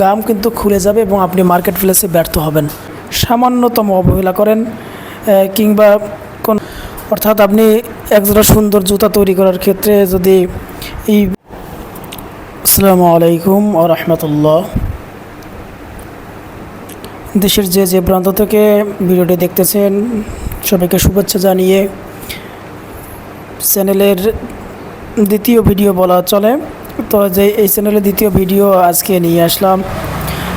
গাম কিন্তু খুলে যাবে এবং আপনি মার্কেট প্লেসে ব্যর্থ হবেন। সামান্যতম অবহেলা করেন কিংবা কোন অর্থাৎ আপনি একজোড়া সুন্দর জুতা তৈরি করার ক্ষেত্রে যদি এই আসসালামু আলাইকুম ও রহমতুল্লাহ। দেশের যে যে প্রান্ত থেকে ভিডিওটি দেখতেছেন, সবাইকে শুভেচ্ছা জানিয়ে চ্যানেলের দ্বিতীয় ভিডিও বলা চলে। তো যে এই চ্যানেলের দ্বিতীয় ভিডিও আজকে নিয়ে আসলাম।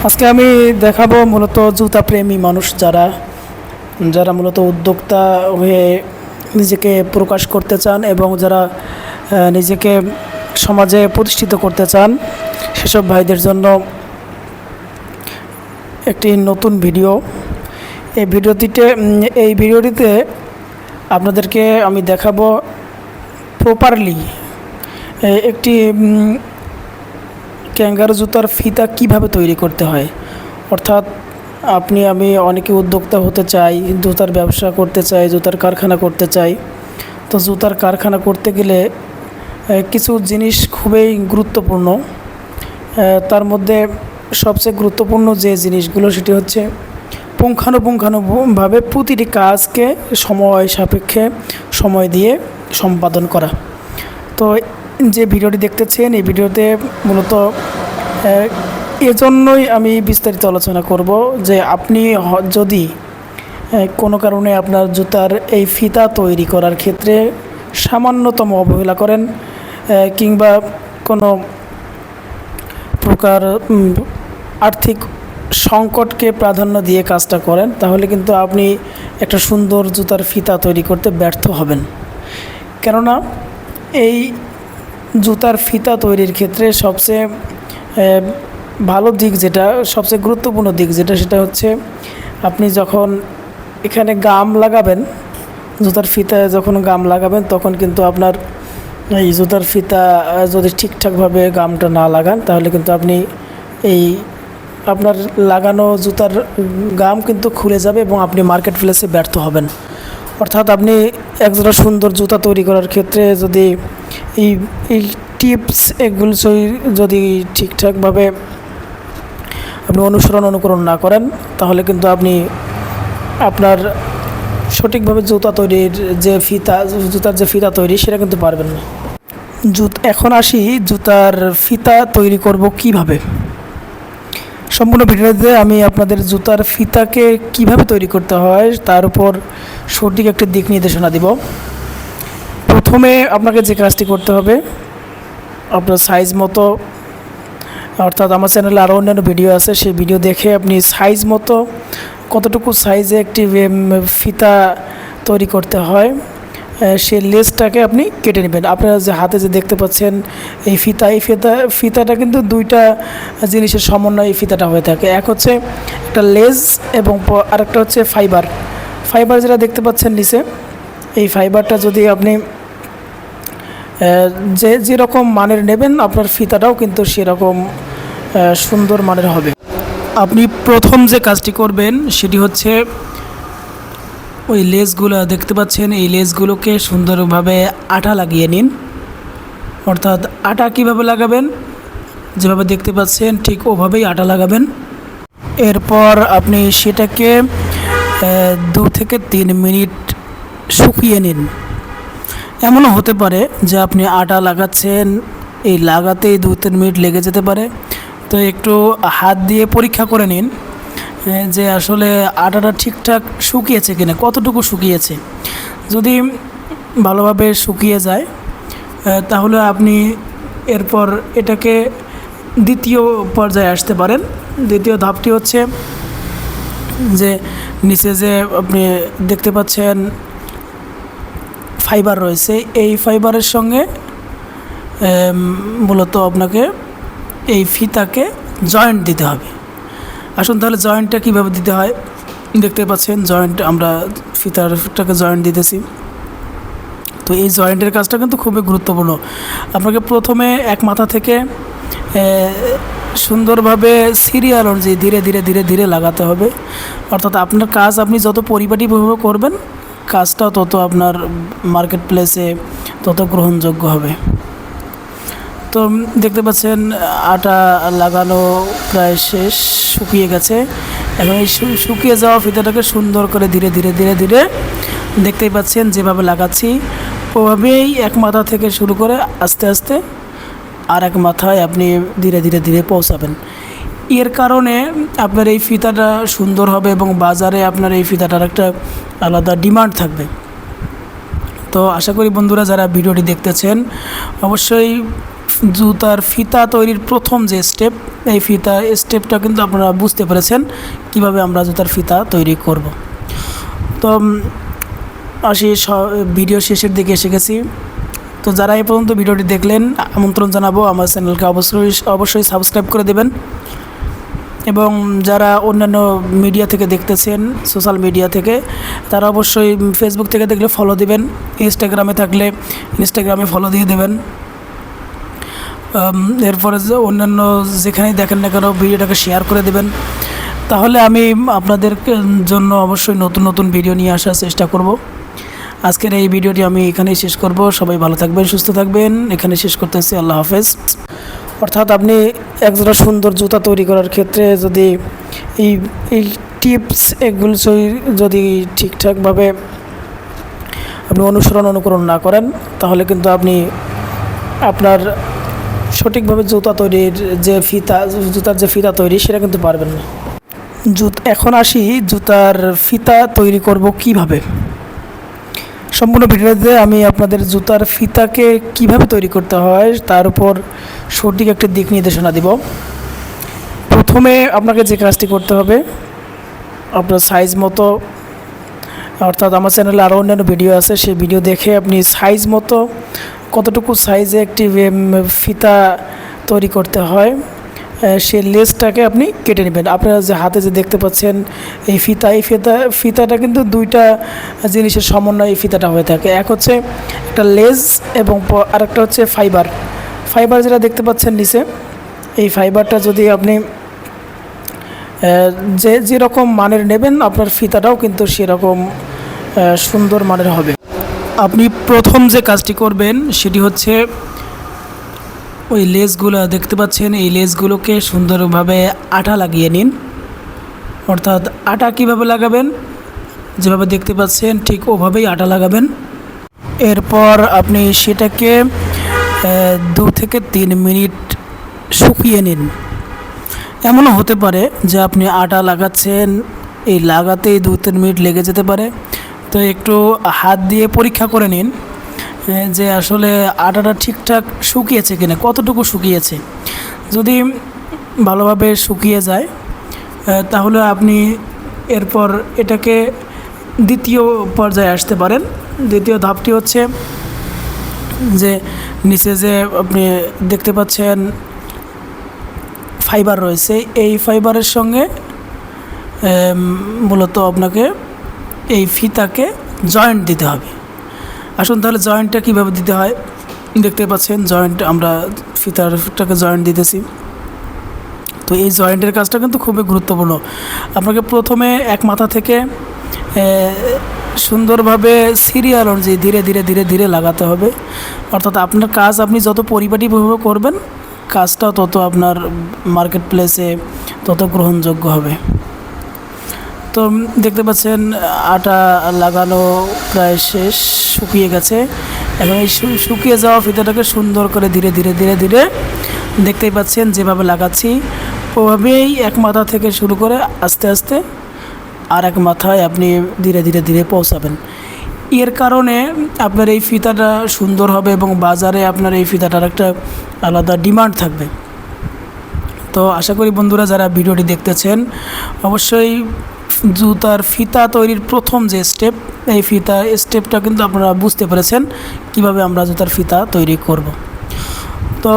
আজকে আমি দেখাবো মূলত জুতা প্রেমী মানুষ যারা যারা মূলত উদ্যোক্তা হয়ে নিজেকে প্রকাশ করতে চান এবং যারা নিজেকে সমাজে প্রতিষ্ঠিত করতে চান, সেসব ভাইদের জন্য একটি নতুন ভিডিও এই ভিডিওটিতে এই ভিডিওটিতে আপনাদেরকে আমি দেখাবো প্রপারলি একটি ক্যাঙ্গার জুতার ফিতা কীভাবে তৈরি করতে হয়? অর্থাৎ, আপনি, আমি অনেকে উদ্যোক্তা হতে চাই, জুতার ব্যবসা করতে চাই, জুতার কারখানা করতে চাই। তো জুতার কারখানা করতে গেলে কিছু জিনিস খুবই গুরুত্বপূর্ণ। তার মধ্যে সবচেয়ে গুরুত্বপূর্ণ যে জিনিসগুলো, সেটি হচ্ছে পুঙ্খানুপুঙ্খানুভাবে প্রতিটি কাজকে সময় সাপেক্ষে সময় দিয়ে সম্পাদন করা। তো যে ভিডিওটি দেখতেছেন, এই ভিডিওতে মূলত এজন্যই আমি বিস্তারিত আলোচনা করব যে আপনি যদি কোনো কারণে আপনার জুতার এই ফিতা তৈরি করার ক্ষেত্রে সামান্যতম অবহেলা করেন কিংবা কোনো প্রকার আর্থিক সংকটকে প্রাধান্য দিয়ে কাজটা করেন, তাহলে কিন্তু আপনি একটা সুন্দর জুতার ফিতা তৈরি করতে ব্যর্থ হবেন। কেননা, এই জুতার ফিতা তৈরির ক্ষেত্রে সবচেয়ে ভালো দিক যেটা, সবচেয়ে গুরুত্বপূর্ণ দিক যেটা, সেটা হচ্ছে আপনি যখন এখানে গাম লাগাবেন, জুতার ফিতায় যখন গাম লাগাবেন, তখন কিন্তু আপনার এই জুতার ফিতা যদি ঠিকঠাকভাবে গামটা না লাগান, তাহলে কিন্তু আপনি এই আপনার লাগানো জুতার গাম কিন্তু খুলে যাবে এবং আপনি মার্কেট প্লেসে ব্যর্থ হবেন। অর্থাৎ আপনি একজোড়া সুন্দর জুতা তৈরি করার ক্ষেত্রে যদি এই এই টিপস এগুলো যদি- ঠিকঠাকভাবে আপনি অনুসরণ অনুকরণ না করেন, তাহলে কিন্তু আপনি আপনার সঠিকভাবে জুতা তৈরির যে ফিতা, জুতার যে ফিতা তৈরি, সেটা কিন্তু পারবেন না। জুত, এখন আসি জুতার ফিতা তৈরি করব কীভাবে? সম্পূর্ণ ভিডিওতে আমি আপনাদের জুতার ফিতাকে কীভাবে তৈরি করতে হয়, তার উপর সঠিক একটি দিক নির্দেশনা দিব। প্রথমে আপনাকে যে কাজটি করতে হবে, আপনার সাইজ মতো, অর্থাৎ আমার চ্যানেলে আরও অন্যান্য ভিডিও আছে, সেই ভিডিও দেখে আপনি সাইজ মতো কতটুকু সাইজে একটি ফিতা তৈরি করতে হয় সেই লেসটাকে আপনি কেটে নেবেন। আপনারা যে হাতে যে দেখতে পাচ্ছেন, এই ফিতা এই ফিতা, ফিতাটা কিন্তু দুইটা জিনিসের সমন্বয়ে এই ফিতাটা হয়ে থাকে। এক হচ্ছে একটা লেজ এবং আরেকটা হচ্ছে ফাইবার ফাইবার যেটা দেখতে পাচ্ছেন নিচে, এই ফাইবারটা যদি আপনি যে যেরকম মানের নেবেন, আপনার ফিতাটাও কিন্তু সেরকম সুন্দর মানের হবে। আপনি প্রথম যে কাজটি করবেন, সেটি হচ্ছে ওই লেসগুলো দেখতে পাচ্ছেন, এই লেসগুলোকে সুন্দরভাবে আটা লাগিয়ে নিন। অর্থাৎ আটা কীভাবে লাগাবেন, যেভাবে দেখতে পাচ্ছেন, ঠিক ওভাবেই আটা লাগাবেন। এরপর আপনি সেটাকে দু থেকে তিন মিনিট শুকিয়ে নিন। এমনও হতে পারে যে আপনি আটা লাগাচ্ছেন, এই লাগাতেই দু তিন মিনিট লেগে যেতে পারে। তো একটু হাত দিয়ে পরীক্ষা করে নিন যে আসলে আটাটা ঠিকঠাক শুকিয়েছে কিনা, কতটুকু শুকিয়েছে। যদি ভালোভাবে শুকিয়ে যায় তাহলে আপনি এরপর এটাকে দ্বিতীয় পর্যায়ে আসতে পারেন। দ্বিতীয় ধাপটি হচ্ছে যে নিচে যে আপনি দেখতে পাচ্ছেন ফাইবার রয়েছে। এই ফাইবারের সঙ্গে মূলত আপনাকে এই ফিতাকে জয়েন্ট দিতে হবে। আসুন তাহলে জয়েন্টটা কীভাবে দিতে হয়? দেখতে পাচ্ছেন, জয়েন্ট আমরা ফিতারটাকে জয়েন্ট দিতেছি। তো এই জয়েন্টের কাজটা কিন্তু খুবই গুরুত্বপূর্ণ। আপনাকে প্রথমে এক মাথা থেকে সুন্দরভাবে সিরিয়াল অনুযায়ী ধীরে ধীরে ধীরে ধীরে লাগাতে হবে। অর্থাৎ আপনার কাজ আপনি যত পরিপাটিভাবে করবেন কাজটাও তত আপনার মার্কেট প্লেসে তত গ্রহণযোগ্য হবে। তো দেখতে পাচ্ছেন, আটা লাগানো প্রায় শেষ, শুকিয়ে গেছে। এখন এই শুকিয়ে যাওয়া ফিতাটাকে সুন্দর করে ধীরে ধীরে ধীরে ধীরে দেখতেই পাচ্ছেন যেভাবে লাগাচ্ছি। ওভাবেই এক মাথা থেকে শুরু করে আস্তে আস্তে আর এক মাথায় আপনি ধীরে ধীরে ধীরে পৌঁছাবেন। এর কারণে আপনার এই ফিতাটা সুন্দর হবে এবং বাজারে আপনার এই ফিতাটার একটা আলাদা ডিমান্ড থাকবে। তো আশা করি বন্ধুরা যারা ভিডিওটি দেখতেছেন, অবশ্যই জুতার ফিতা তৈরির প্রথম যে স্টেপ এই ফিতা স্টেপটা কিন্তু আপনারা বুঝতে পেরেছেন কীভাবে আমরা জুতার ফিতা তৈরি করব। তো আসি ভিডিও শেষের দিকে এসে গেছি। তো যারা এই পর্যন্ত ভিডিওটি দেখলেন, আমন্ত্রণ জানাব। আমার চ্যানেলকে অবশ্যই অবশ্যই সাবস্ক্রাইব করে দেবেন। এবং যারা অন্যান্য মিডিয়া থেকে দেখতেছেন সোশ্যাল মিডিয়া থেকে, তারা অবশ্যই ফেসবুক থেকে দেখলে ফলো দিবেন ইনস্টাগ্রামে থাকলে ইনস্টাগ্রামে ফলো দিয়ে দেবেন। এরপরে যে অন্যান্য যেখানেই দেখেন না কেন ভিডিওটাকে শেয়ার করে দেবেন। তাহলে আমি আপনাদের জন্য অবশ্যই নতুন নতুন ভিডিও নিয়ে আসার চেষ্টা করব। আজকের এই ভিডিওটি আমি এখানেই শেষ করব। সবাই ভালো থাকবেন, সুস্থ থাকবেন। এখানে শেষ করতেছি। আল্লাহ হাফেজ। অর্থাৎ আপনি একজোড়া সুন্দর জুতা তৈরি করার ক্ষেত্রে যদি এই এই টিপস এগুলো যদি- ঠিকঠাকভাবে আপনি অনুসরণ অনুকরণ না করেন, তাহলে কিন্তু আপনি আপনার সঠিকভাবে জুতা তৈরির যে ফিতা, জুতার যে ফিতা তৈরি, সেটা কিন্তু পারবেন না। জুত, এখন আসি, জুতার ফিতা তৈরি করব কীভাবে? সম্পূর্ণ ভিডিওতে আমি আপনাদের জুতার ফিতাকে কীভাবে তৈরি করতে হয়, তার উপর সঠিক একটা দিক নির্দেশনা দিব। প্রথমে আপনাকে যে কাজটি করতে হবে, আপনার সাইজ মতো, অর্থাৎ আমার চ্যানেলে আরও অন্যান্য ভিডিও আছে, সেই ভিডিও দেখে আপনি সাইজ মতো কতটুকু সাইজে একটি ফিতা তৈরি করতে হয়। সেই লেসটাকে আপনি কেটে নেবেন। আপনারা যে হাতে যে দেখতে পাচ্ছেন, এই ফিতা এই ফিতা, ফিতাটা কিন্তু দুইটা জিনিসের সমন্বয়ে এই ফিতাটা হয়ে থাকে। এক হচ্ছে একটা লেস এবং আরেকটা হচ্ছে ফাইবার। ফাইবার যেটা দেখতে পাচ্ছেন নিচে, এই ফাইবারটা যদি আপনি যে যেরকম মানের নেবেন, আপনার ফিতাটাও কিন্তু সেরকম সুন্দর মানের হবে। আপনি প্রথম যে কাজটি করবেন, সেটি হচ্ছে ওই লেসগুলো দেখতে পাচ্ছেন, এই লেসগুলোকে সুন্দরভাবে আটা লাগিয়ে নিন। অর্থাৎ আটা কীভাবে লাগাবেন? যেভাবে দেখতে পাচ্ছেন, ঠিক ওভাবেই আটা লাগাবেন। এরপর আপনি সেটাকে দু থেকে তিন মিনিট শুকিয়ে নিন। এমনও হতে পারে যে আপনি আটা লাগাচ্ছেন, এই লাগাতেই দু তিন মিনিট লেগে যেতে পারে। তো একটু হাত দিয়ে পরীক্ষা করে নিন। যে আসলে আটাটা ঠিকঠাক শুকিয়েছে কিনা, কতটুকু শুকিয়েছে? যদি ভালোভাবে শুকিয়ে যায় তাহলে আপনি এরপর এটাকে দ্বিতীয় পর্যায়ে আসতে পারেন। দ্বিতীয় ধাপটি হচ্ছে যে নিচে যে আপনি দেখতে পাচ্ছেন ফাইবার রয়েছে, এই ফাইবারের সঙ্গে মূলত আপনাকে এই ফিতাকে জয়েন্ট দিতে হবে। আসুন তাহলে জয়েন্টটা কীভাবে দিতে হয়? দেখতে পাচ্ছেন জয়েন্ট আমরা ফিতারটাকে জয়েন্ট দিতেছি। তো এই জয়েন্টের কাজটা কিন্তু খুবই গুরুত্বপূর্ণ। আপনাকে প্রথমে এক মাথা থেকে সুন্দরভাবে সিরিয়াল অনুযায়ী ধীরে ধীরে ধীরে ধীরে লাগাতে হবে। অর্থাৎ আপনার কাজ আপনি যত পরিপাটিভাবে করবেন, কাজটা তত আপনার মার্কেট প্লেসে তত গ্রহণযোগ্য হবে। তো দেখতে পাচ্ছেন, আটা লাগানো প্রায় শেষ, শুকিয়ে গেছে। এবং এই শুকিয়ে যাওয়া ফিতাটাকে সুন্দর করে ধীরে ধীরে ধীরে ধীরে দেখতেই পাচ্ছেন যেভাবে লাগাচ্ছি। ওভাবেই এক মাথা থেকে শুরু করে আস্তে আস্তে আর এক মাথায় আপনি ধীরে ধীরে ধীরে পৌঁছাবেন। এর কারণে আপনার এই ফিতাটা সুন্দর হবে এবং বাজারে আপনার এই ফিতাটার একটা আলাদা ডিমান্ড থাকবে। তো আশা করি বন্ধুরা যারা ভিডিওটি দেখতেছেন, অবশ্যই জুতার ফিতা তৈরির প্রথম যে স্টেপ এই ফিতা স্টেপটা কিন্তু আপনারা বুঝতে পেরেছেন কীভাবে আমরা জুতার ফিতা তৈরি করব। তো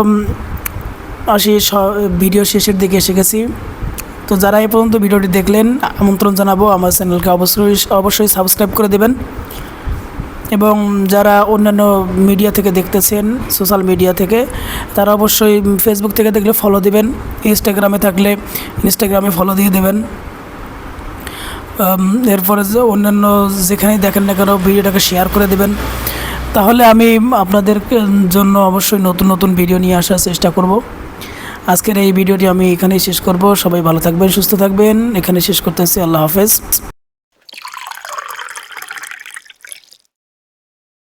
আসি ভিডিও শেষের দিকে এসে গেছি। তো যারা এই পর্যন্ত ভিডিওটি দেখলেন, আমন্ত্রণ জানাব আমার চ্যানেলকে অবশ্যই অবশ্যই সাবস্ক্রাইব করে দেবেন। এবং যারা অন্যান্য মিডিয়া থেকে দেখতেছেন সোশ্যাল মিডিয়া থেকে, তারা অবশ্যই ফেসবুক থেকে দেখলে ফলো দিবেন। ইনস্টাগ্রামে থাকলে ইনস্টাগ্রামে ফলো দিয়ে দেবেন। এরপরে যে অন্যান্য যেখানেই দেখেন না কেন ভিডিওটাকে শেয়ার করে দেবেন। তাহলে আমি আপনাদের জন্য অবশ্যই নতুন নতুন ভিডিও নিয়ে আসার চেষ্টা করব। আজকের এই ভিডিওটি আমি এখানেই শেষ করব। সবাই ভালো থাকবেন, সুস্থ থাকবেন। এখানে শেষ করতেছি। আল্লাহ হাফেজ।